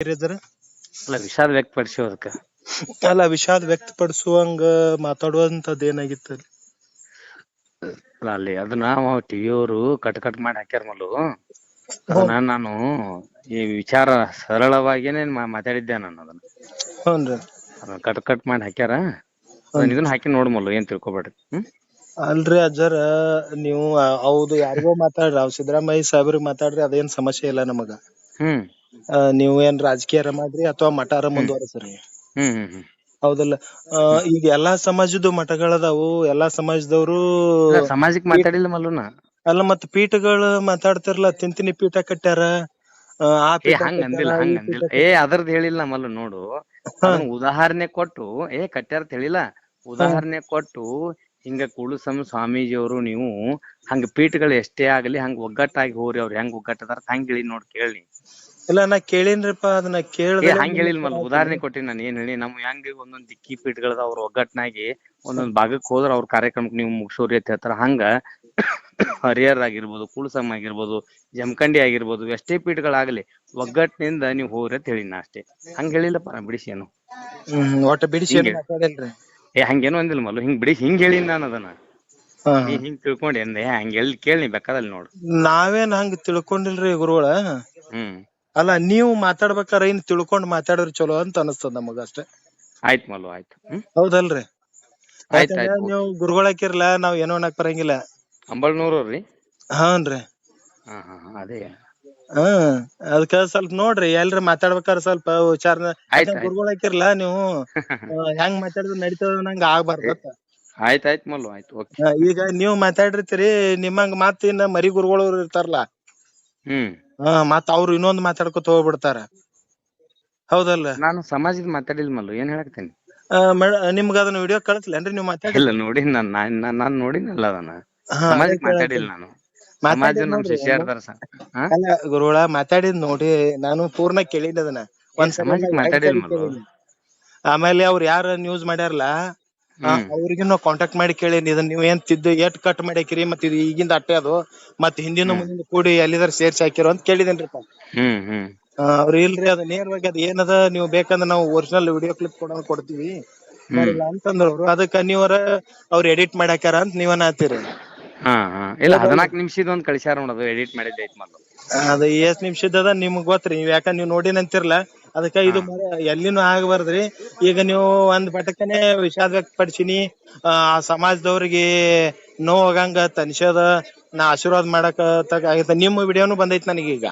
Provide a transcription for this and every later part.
ಅಲ್ಲ ವಿಷಾದ ವ್ಯಕ್ತಪಡಿಸಿ ಅದಕ್ಕ ಅಲ್ಲ ವಿಷಾದ ವ್ಯಕ್ತಪಡಿಸುವಂಗ ಮಾತಾಡುವಂತದ್ ಏನಾಗಿತ್ತು ಅಲ್ಲಿ? ಅಲ್ಲ ಅಲ್ಲಿ ಅದನ್ನ ಟಿವಿಯವರು ಕಟ್ ಕಟ್ ಮಾಡಿ ಹಾಕ್ಯಾರ ಮಲ್ಲು ಅದನ್ನ ನಾನು ಈ ವಿಚಾರ ಸರಳವಾಗಿನೇ ಮಾ- ಮಾತಾಡಿದ್ದೆ ನಾನು ಅದನ್ನ. ಹುನ್ರಿ ಅದನ್ನ ಕಟ್ ಕಟ್ ಮಾಡಿ ಹಾಕ್ಯಾರ. ಅದನ್ನ ಇದನ್ನ ಹಾಕಿ ನೋಡ್ ಮಲ್ಲು ಏನ್ ತಿಳ್ಕೊಬೇಡ್ರಿ. ಹ್ಮ್? ಅಲ್ರಿ ಅಜ್ಜರ ನೀವು ಆ- ಹೌದು ಯಾರಿಗೋ ಮಾತಾಡ್ರಿ ಅವ್ ಸಿದ್ದರಾಮಯ್ಯ ಸಾಹೇಬ್ರಿಗೆ ಮಾತಾಡ್ರಿ ಅದೇನ್ ಸಮಸ್ಯೆ ಇಲ್ಲ ನಮಗ. ಹ್ಮ್. ಆ, ನೀವು ಏನ್ ರಾಜಕೀಯರ ಮಾಡ್ರಿ ಅಥವಾ ಮಠಾರ ಮುಂದುವರೆಸ್ರಿ? ಹ್ಮ್ ಹ್ಮ್ ಹ್ಮ್. ಹೌದಲ್ಲ. ಆ, ಈಗ ಎಲ್ಲಾ ಸಮಾಜದ ಮಠಗಳದಾವು ಎಲ್ಲಾ ಸಮಾಜದವರು ಸಮಾಜಕ್ ಮಾತಾಡಿಲ್ಲ ಮಲ್ಲುನ. ಅಲ್ಲ ಮತ್ತ ಪೀಠಗಳು ಮಾತಾಡ್ತಿರಲ್ಲ ತಿಂತಿನಿ ಪೀಠ ಕಟ್ಟ್ಯಾರ. ಆ, ಆ ಏ ಪೀಠ ಹಂಗ ಅಂದಿಲ್ಲ ಈ ಹಂಗ ಪೀಠ ಅಂದಿಲ್ಲ. ಏ ಅದ್ರದ್ ಹೇಳಿಲ್ಲ ಮಲ್ಲು ನೋಡು. ಅದನ್ನ ಉದಾಹರಣೆ ಕೊಟ್ಟು ಏ ಕಟ್ಯಾರ ಅಂತ ಹೇಳಿಲ್ಲ ಉದಾಹರಣೆ ಕೊಟ್ಟು ಹಿಂಗ ಕುಳುಸಮ ಸ್ವಾಮೀಜಿಯವರು ನೀವು ಹಂಗ ಪೀಠಗಳು ಎಷ್ಟೇ ಆಗಲಿ ಹಂಗ ಒಗ್ಗಟ್ಟಾಗಿ ಹೋರಿ ಅವ್ರ ಹೆಂಗ್ ಒಗ್ಗಟ್ಟದಾರ ಹಂಗ ಹೇಳಿ ನೋಡ್ ಕೇಳಿ. ಇಲ್ಲ ನಾ ಕೇಳೇನ್ರಿಪ್ಪ ಅದನ್ನ ಕೇಳ್ದೆ ಹಂಗ ಹೇಳಿಲ್ಲ ಮಲ್ಲ ಉದಾಹರಣೆ ಕೊಟ್ಟಿನಿ ನಾನು ಏನ್ ಹೇಳಿ ನಮ್ ಹೆಂಗ್ ಒಂದೊಂದ್ ದಿಕ್ಕಿ ಪೀಠಗಳದ ಅವ್ರ ಒಗ್ಗಟ್ನಾಗಿ ಒಂದೊಂದ್ ಭಾಗಕ್ಕೆ ಹೋದ್ರ ಅವ್ರ ಕಾರ್ಯಕ್ರಮಕ್ಕೆ ನೀವು ಮುಗ್ಸೋರಿ ಅಂತ ಹೇಳ್ತಾರ. ಹಂಗ ಹರಿಹರ್ ಆಗಿರ್ಬೋದು ಕುಳ್ಸಮ್ ಆಗಿರ್ಬೋದು ಜಮಖಂಡಿ ಆಗಿರ್ಬೋದು ಎಷ್ಟೇ ಪೀಠಗಳಾಗ್ಲಿ ಒಗ್ಗಟ್ಟಿನಿಂದ ನೀವು ಹೋಗ್ರಿ ಅಂತ ಹೇಳಿ ನಾ ಅಷ್ಟೇ. ಹಂಗ ಹೇಳಿಲ್ಲಪ್ಪ ನಾ ಬಿಡಿಸಿ ಏನು. ಹ್ಮ್ ಒಟ್ಟ ಬಿಡಿಸಿ ಏನ್ ಹಿಂಗೆ. ಮಾತಾಡಿಲ್ರಿ? ಏ ಹಂಗೇನು ಅಂದಿಲ್ಲ ಮಲ್ಲು ಹಿಂಗ್ ಬಿಡಿ ಹಿಂಗ್ ಹೇಳಿನ್ ನಾನು ಅದನ್ನ. ಹಾ ನೀ ಹಿಂಗ್ ತಿಳ್ಕೊಂಡೆ ಅಂದೆ ಹಂಗ ಎಲ್ಲಿ ಕೇಳಿ ಬೇಕಾದಲ್ಲಿ ನೋಡು. ನಾವೇನ್ ಹಂಗ ತಿಳ್ಕೊಂಡಿಲ್ರಿ ಗುರುಗಳ ಅಲ್ಲ ನೀವು ಮಾತಾಡ್ಬೇಕಾರ ಏನ್ ತಿಳ್ಕೊಂಡ್ ಮಾತಾಡಿದ್ರೆ ಚಲೋ ಅಂತ ಅನಸ್ತದ ನಮಗ ಅಷ್ಟೇ ಆಯ್ತ್ ಮಲ್ಲು ಆಯ್ತು. ಹ್ಮ್? ಹೌದಲ್ರಿ. ಆಯ್ತ್ ಯಾಕಂದ್ರೆ ಆಯ್ತು ನೀವು ಗುರುಗಳಾಕಿರ್ಲ ನಾವ್ ಏನೋ ಅನ್ನಕ್ ಬರಂಗಿಲ್ಲ. ರೀ. ಹಾನ್ರಿ ಹಾ ಹಾ ಹಾ, ಅದೇ. ಹ್ಮ್ ಅದಕ್ಕ ಸ್ವಲ್ಪ ನೋಡ್ರಿ ಎಲ್ರಿ ಮಾತಾಡ್ಬೇಕಾರ ಸ್ವಲ್ಪ ವಿಚಾರ ಆಯ್ತ್ ಆಯ್ತ್. ಗುರುಗಳಾಕಿರ್ಲ ನೀವು? ಆ, ಹೆಂಗ್ ಮಾತಾಡಿದ್ರೆ ನಡೀತದ ನಂಗ ಆಗ್ಬಾರ್ದ ಆಯ್ತ್ ಆಯ್ತ್ ಮಲ್ಲು ಆಯ್ತು. ಓಕೆ. ಈಗ ನೀವು ಮಾತಾಡಿರ್ತೀರಿ ನಿಮ್ಮಂಗ ಮತ್ತ ಇನ್ನ ಮರಿ ಗುರುಗಳು ಇರ್ತಾರಲ್ಲ. ಹ್ಮ್. ಹಾ ಮತ್ತ ಅವ್ರು ಇನ್ನೊಂದ್ ಮಾತಾಡ್ಕೊತ ಹೋಗ್ಬಿಡ್ತಾರ. ಹೌದಲ್ಲ? ನಾನು ಸಮಾಜದ ಮಾತಾಡಿಲ್ಲ ಮಲ್ಲು ಏನ್ ಹೇಳಕತ್ತೀನಿ? ಮೇಡ- ನಿಮ್ಗ ಅದನ್ನ ವಿಡಿಯೋ ಕಳಿಸ್ಲೇನ್ರಿ ನೀವು ಮಾತಾಡಿ. ಇಲ್ಲ ನೋಡಿ ನಾನ್ ನಾನ್ ನಾನ್ ನೋಡಿನಲ್ಲ ಅದನ್ನ. ಹಾ, ಸಮಾಜಕ್ ಮಾತಾಡಿಲ್ಲ ನಾನು. ಸಮಾಜ ಮಾತಾಡಿದ್ ನಮ್ ನೋಡ್ರಿ. ಶಿಷ್ಯರ್ದಾರ ಸ- ಹಾ ಅಲ್ಲ ಗುರುಗಳ ಮಾತಾಡಿದ್ ನೋಡಿ ನಾನು ಪೂರ್ಣ ಕೇಳಿಲ್ಲ ಅದನ್ನ. ಒಂದ್ ಸಲ ಸಮಾಜಕ್ ಮಾತಾಡಿಲ್ಲ ಮಲ್ಲು. ಆಮೇಲೆ ಅವ್ರ ಯಾರ ನ್ಯೂಸ್ ಮಾಡ್ಯಾರಲ್ಲ ಅವ್ರಿಗೆ ನಾವು ಕಾಂಟ್ಯಾಕ್ಟ್ ಮಾಡಿ ಕೇಳೀನಿ ಇದನ್ನ ನೀವ್ ಏನ್ ತಿದ್ದು ಏಟ್ ಕಟ್ ಮಾಡಾಕಿರಿ ಮತ್ ಇದು ಈಗಿಂದ ಅಟ್ಟೆ ಅದು ಮತ್ ಹಿಂದಿನ ಮುಂದಿನ ಕೂಡಿ ಎಲ್ಲಿದಾರ ಸೇರ್ಸಿ ಹಾಕಿರೋ ಅಂತ ಕೇಳಿದೇನ್ರಿಪ್ಪ. ಹ್ಮ್ ಹ್ಮ್. ಅವ್ರು ಇಲ್ರಿ ಅದ ನೇರವಾಗಿ ಅದ ಏನದ ನೀವು ಬೇಕಂದ್ರ ನಾವು ಒರಿಜಿನಲ್ ವಿಡಿಯೋ ಕ್ಲಿಪ್ ಕೊಡೋ ಕೊಡ್ತೀವಿ. ಬರಿಲ್ಲ ಅಂತಂದ್ರ ಅವ್ರು ಅದಕ್ಕ ನೀವರ ಅವ್ರ ಎಡಿಟ್ ಮಾಡ್ಯಾಕಾರ ಅಂತ ನೀವನ್ನ ಹತ್ತೀರಿ ಹಾ ಹಾ. ಇಲ್ಲ ಹದಿನಾಲ್ಕು ನಿಮಿಷದ ಒಂದ್ ಕಳಿಸ್ಯಾರ ನೋಡೋದು ಎಡಿಟ್ ಮಾಡಿದ್ದೆ ಐತ್ ಮಲ್ಲು ಅದ ಎಷ್ಟ್ ನಿಮಿಷದ ನಿಮ್ಗ್ ಗೊತ್ತ್ರಿ ನೀವ್ ಯಾಕ ನೀವ್ ನೋಡಿನಂತಿರ್ಲ ಅದಕ್ಕ ಇದು ಮರ ಎಲ್ಲಿನೂ ಆಗಬಾರ್ದ್ರಿ. ಈಗ ನೀವು ಒಂದ್ ಪಟಕನೆ ವಿಷಾದ ವ್ಯಕ್ತಪಡಿಸಿನಿ. ಆ ಸಮಾಜದವ್ರಿಗೆ ಆಗಂಗ ತನ್ಸದ ನಾ ಆಶೀರ್ವಾದ ಮಾಡಕ ಆಗೈತ. ನಿಮ್ಮ ವಿಡಿಯೋನು ಬಂದೈತಿ ಈಗ.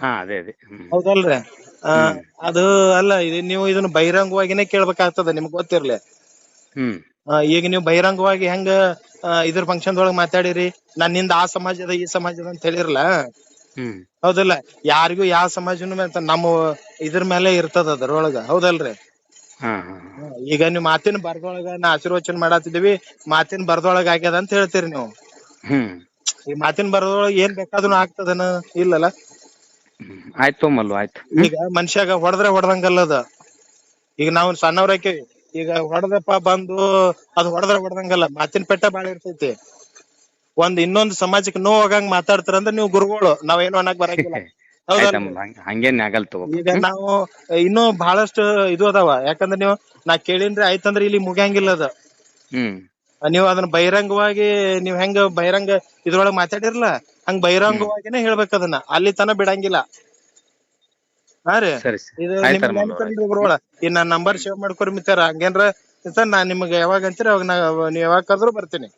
ಹಾ ಅದೇ ಅದೇ. ಹ್ಮ್. ಹೌದಲ್ರಿ? ಆ, ಅದು ಅಲ್ಲ ಇದು ನೀವು ಇದನ್ನ ಬಹಿರಂಗವಾಗಿನೇ ಕೇಳ್ಬೇಕಾಗ್ತದ ನಿಮ್ಗ್ ಗೊತ್ತಿರ್ಲಿ. ಹ್ಮ್. ಆ, ಈಗ ನೀವು ಬಹಿರಂಗವಾಗಿ ಹೆಂಗ ಆ, ಇದ್ರ ಫಂಕ್ಷನ್ ಒಳಗ್ ಮಾತಾಡಿರಿ. ನನ್ನಿಂದ ಆ ಸಮಾಜದ ಈ ಸಮಾಜದ ಅಂತ ಹೇಳಿರಲ್ಲ ಹ್ಮ್. ಹೌದಲ್ಲ? ಯಾರಿಗೂ ಯಾವ ಸಮಾಜನು ನಮ್ಮ ಇದ್ರ ಮೇಲೆ ಇರ್ತದ ಅದ್ರೊಳಗ. ಹೌದಲ್ರಿ? ಹಾ ಹಾ. ಹಾ, ಈಗ ನೀವು ಮಾತಿನ ಬರ್ದೊಳಗ ನಾ ಆಶೀರ್ವಚನ ಮಾಡತ್ತಿದೀವಿ ಮಾತಿನ ಬರ್ದೊಳಗ ಆಗ್ಯದ ಅಂತ ಹೇಳ್ತೀರಿ ನೀವು. ಹ್ಮ್. ಈ ಮಾತಿನ ಬರ್ದೊಳಗ ಏನ್ ಬೇಕಾದ್ರೂ ಆಗ್ತದನ? ಇಲ್ಲಲ್ಲ? ಹ್ಮ್ ಆಯ್ತು ಮಲ್ಲು ಆಯ್ತು. ಈಗ ಮನುಷ್ಯಾಗ ಹೊಡೆದ್ರೆ ಹೊಡೆದಂಗಲ್ಲದ? ಈಗ ನಾವು ಸಣ್ಣವ್ರ ಹಾಕೇವಿ ಈಗ ಹೊಡೆದಪ್ಪ ಬಂದು ಅದು ಹೊಡೆದ್ರೆ ಹೊಡೆದಂಗಲ್ಲ ಮಾತಿನ ಪೆಟ್ಟ ಬಾಳ ಇರ್ತೈತಿ. ಒಂದ್ ಇನ್ನೊಂದ್ ಸಮಾಜಕ್ಕೆ ನೋವಾಗಂಗ್ ಮಾತಾಡ್ತಾರ ಅಂದ್ರೆ ನೀವು ಗುರುಗಳು ನಾವೇನು ಅನ್ನಕ್ ಬರಂಗಿಲ್ಲ. ಹಂಗೇನ್ ಆಗಲ್ ತಗೋ. ಈಗ ನಾವು ಇನ್ನೂ ಬಹಳಷ್ಟು ಇದು ಅದಾವ. ಯಾಕಂದ್ರೆ ನೀವು ನಾ ಕೇಳಿನ್ರಿ ಆಯ್ತಂದ್ರ ಇಲ್ಲಿ ಮುಗಿಯಂಗಿಲ್ಲ ಅದ. ಹ್ಮ್. ನೀವು ಅದನ್ನ ಬಹಿರಂಗವಾಗಿ ನೀವ್ ಹೆಂಗ ಬಹಿರಂಗ ಇದ್ರೊಳಗ ಮಾತಾಡಿರಲ್ಲ ಹಂಗ ಬಹಿರಂಗವಾಗಿನ ಹೇಳ್ಬೇಕ ಅದನ್ನ. ಅಲ್ಲಿ ತನ ಬಿಡಂಗಿಲ್ಲ. ಹಾ ರೀ. ಸರಿ ಸರಿ. ಇದು ಆಯ್ತಾರ ನಿಮ್ಗೆ ಮಲ್ಲು ಅವ್ರೆ. ನೆನ್ಪಿಲ್ರಿ ಗುರುಗಳ ಈ ನಾನ್ ನಂಬರ್ ಸೇವ್ ಮಾಡ್ಕೊರಿ ಮಿತ್ತಾರ ಹಂಗೇನ್ರ ಇತ್ತ ನಾ ನಿಮ್ಗೆ ಯಾವಾಗ ಅಂತೀರಿ ಅವಾಗ ನಾ ನೀವ್ ಯಾವಾಗ ಕದ್ರು ಬರ್ತೀನಿ.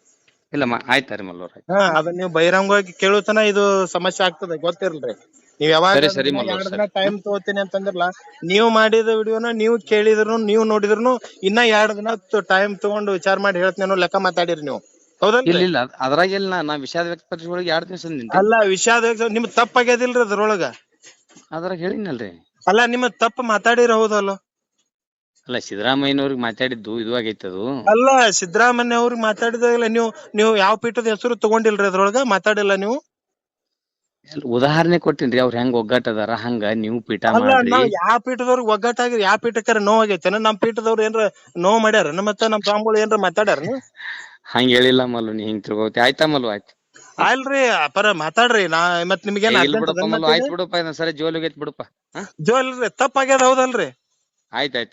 ಇಲ್ಲಮ್ಮ ಆಯ್ತಾರಿ ಮಲ್ಲೋರ ಅವ್ರೆ. ಹಾ ಅದನ್ನ ನೀವು ಬಹಿರಂಗವಾಗಿ ಕೇಳುತನ ಇದು ಸಮಸ್ಯೆ ಆಗ್ತದೆ ಗೊತ್ತಿರ್ಲ್ರಿ. ನೀವ್ ಯಾವಾಗ ಸರಿ, ಸರಿ ಮಲ್ಲು, ಎರಡ್ ಸರಿ. ದಿನ ಟೈಮ್ ತಗೋತೀನಿ ಅಂತಂದ್ರಲ್ಲ ನೀವು ಮಾಡಿದ ವಿಡಿಯೋನ ನೀವು ಕೇಳಿದ್ರು ನೀವು ನೋಡಿದ್ರು ಇನ್ನ ಎರಡ್ ದಿನ ಟೈಮ್ ತಗೊಂಡು ವಿಚಾರ ಮಾಡಿ ಹೇಳ್ತೀನಿ ಲೆಕ್ಕ ಮಾತಾಡಿರಿ ನೀವು. ಇಲ್ಲ ಹೌದಲ್ರಿ ಇಲ್ಲ ಅದ್ರಾಗ ಇಲ್ಲ ನಾ- ವಿಷಾದ ವ್ಯಕ್ತಪಡಿಸಿ ಎರಡು ದಿವಸ ನಿಂತೆ. ಅಲ್ಲ ವಿಷಾದ ನಿಮ್ ತಪ್ಪಾಗ್ಯದಿಲ್ರಿ ಅದ್ರೊಳಗ? ಅದ್ರಾಗ ಹೇಳಿನಲ್ರಿ ಅಲ್ಲ ನಿಮ್ಮ ತಪ್ಪ ಮಾತಾಡಿರ ಹೌದಲ್ಲ? ಅಲ್ಲ ಸಿದ್ದರಾಮಯ್ಯನವ್ರಿಗೆ ಮಾತಾಡಿದ್ದು ಇದು ಆಗೈತೆ ಅದು. ಅಲ್ಲ ಸಿದ್ದರಾಮಯ್ಯ ಅವ್ರಿಗೆ ಮಾತಾಡಿದಾಗಲ್ಲ ನೀವು ನೀವು ಯಾವ ಪೀಠದ ಹೆಸರು ತಗೊಂಡಿಲ್ರಿ ಅದ್ರೊಳಗ? ಮಾತಾಡಿಲ್ಲ ನೀವು? ಉದಾಹರಣೆ ಕೊಟ್ಟಿನ್ರಿ ಅವ್ರ ಹೆಂಗ್ ಒಗ್ಗಟ್ಟದಾರ ಹಂಗ ನೀವು ಪೀಠ ಅಲ್ಲ ಮಾಡ್ರಿ. ನಾವ್ ಯಾವ ಪೀಠದವ್ರಿಗೆ ಒಗ್ಗಟ್ಟಾಗಿ ಯಾವ ಪೀಠಕ್ಕಾರ ನೋವಾಗೈತೇನ ನಮ್ ಪೀಠದವ್ರು ಏನ್ರ ನೋವ್ ಮಾಡ್ಯಾರ ಮತ್ತ ನಮ್ ಸ್ವಾಮಿಗಳು ಏನ್ರ ಮಾತಾಡ್ಯಾರ ಹಂಗ ಹೇಳಿಲ್ಲ ಮಲ್ಲು ನೀ ಹಿಂಗ್ ತಿರ್ಗೋತಿ ಆಯ್ತಾ ಮಲ್ಲು ಆಯ್ತು. ಅಲ್ರಿ ಪರ ಮಾತಾಡ್ರಿ ನಾ ಮತ್ ನಿಮ್ಗೇನ್ ಇಲ್ಲ ಬಿಡಪ್ಪ ಮಲ್ಲು ಆಯ್ತು ಬಿಡಪ್ಪ ಸರಿ ಜೋಲ್ ಹೋಗೈತ್ ಬಿಡಪ್ಪ. ಜೋಲ್ರಿ ತಪ್ಪಾಗ್ಯದ ಹೌದಲ್ರಿ. ಆಯ್ತ್ ಆಯ್ತ್.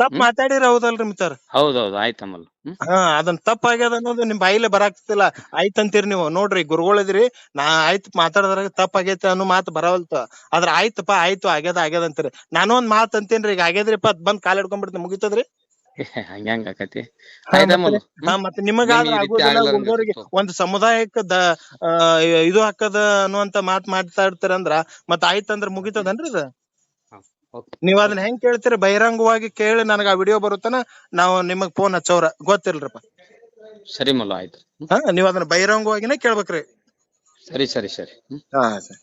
ತಪ್ಪು ಮಾತಾಡಿರಿ ಹೌದಲ್ರಿ ಮಿತ್ರ ಹೌದೌದು ಆಯ್ತ ಹ್ಮ್? ಹಾ ಅದನ್ ತಪ್ಪಾಗ್ಯದ ಅನ್ನೋದು ನಿಮ್ ಬಾಯಿಲೆ ಬರಾಕ್ತಿಲ್ಲ ಆಯ್ತ್ ಅಂತೀರಿ ನೀವು. ನೋಡ್ರಿ ಗುರುಗಳಿದ್ರಿ ನಾ ಆಯ್ತ್ ಮಾತಾಡದ್ರಾಗ ತಪ್ಪಾಗೈತೆ ಅನ್ನೋ ಮಾತು ಬರವಲ್ತ. ಅದ್ರ ಆಯ್ತಪ್ಪ ಆಯ್ತು ಆಗ್ಯದ ಆಗ್ಯದ ಅಂತೀರಿ. ನಾನು ಒಂದ್ ಮಾತ್ ಅಂತೇನ್ರಿ ಈಗ ಆಗ್ಯದ್ರಿಪ್ಪ ಅದ್ ಬಂದ್ ಕಾಲ್ ಹಿಡ್ಕೊಂಡ್ಬಿಡ್ತೀನಿ ಮುಗಿತದ್ರಿ? ಹಂಗ್ಯಾಂಗ ಆಕತಿ? ಆಯ್ತಾ ಮಲ್ಲು ಹಾ ಮತ್ತೆ ನಿಮ್ಗೆ ಈ ರೀತಿ ಆಗೋದಿಲ್ಲ ಆಗ್ಲಾರ್ದಂಗ್. ಒಂದ್ ಸಮುದಾಯಕ್ಕ ದ ಆ, ಇದು ಹಾಕದ ಅನ್ನುವಂತ ಮಾತ್ ಮಾತಾಡ್ತೀರಂದ್ರ ಮತ್ ಆಯ್ತಂದ್ರ ಮುಗಿತದನ್ರಿ ಇದು? ನೀವ್ ಅದನ್ನ ಹೆಂಗ್ ಕೇಳ್ತೀರಿ? ಬಹಿರಂಗವಾಗಿ ಕೇಳಿ ನನಗ ಆ ವಿಡಿಯೋ ಬರುತ್ತಾನ ನಾವು ನಿಮಗ್ ಫೋನ್ ಹಚ್ಚವ್ರ. ಗೊತ್ತಿಲ್ರಪ್ಪ ಸರಿ ಮಲ್ಲ ಆಯ್ತು. ಹಾ ನೀವ್ ಅದನ್ನ ಬಹಿರಂಗವಾಗಿನೇ ಕೇಳ್ಬೇಕ್ರಿ. ಸರಿ ಸರಿ ಸರಿ. ಹಾ ಸರಿ.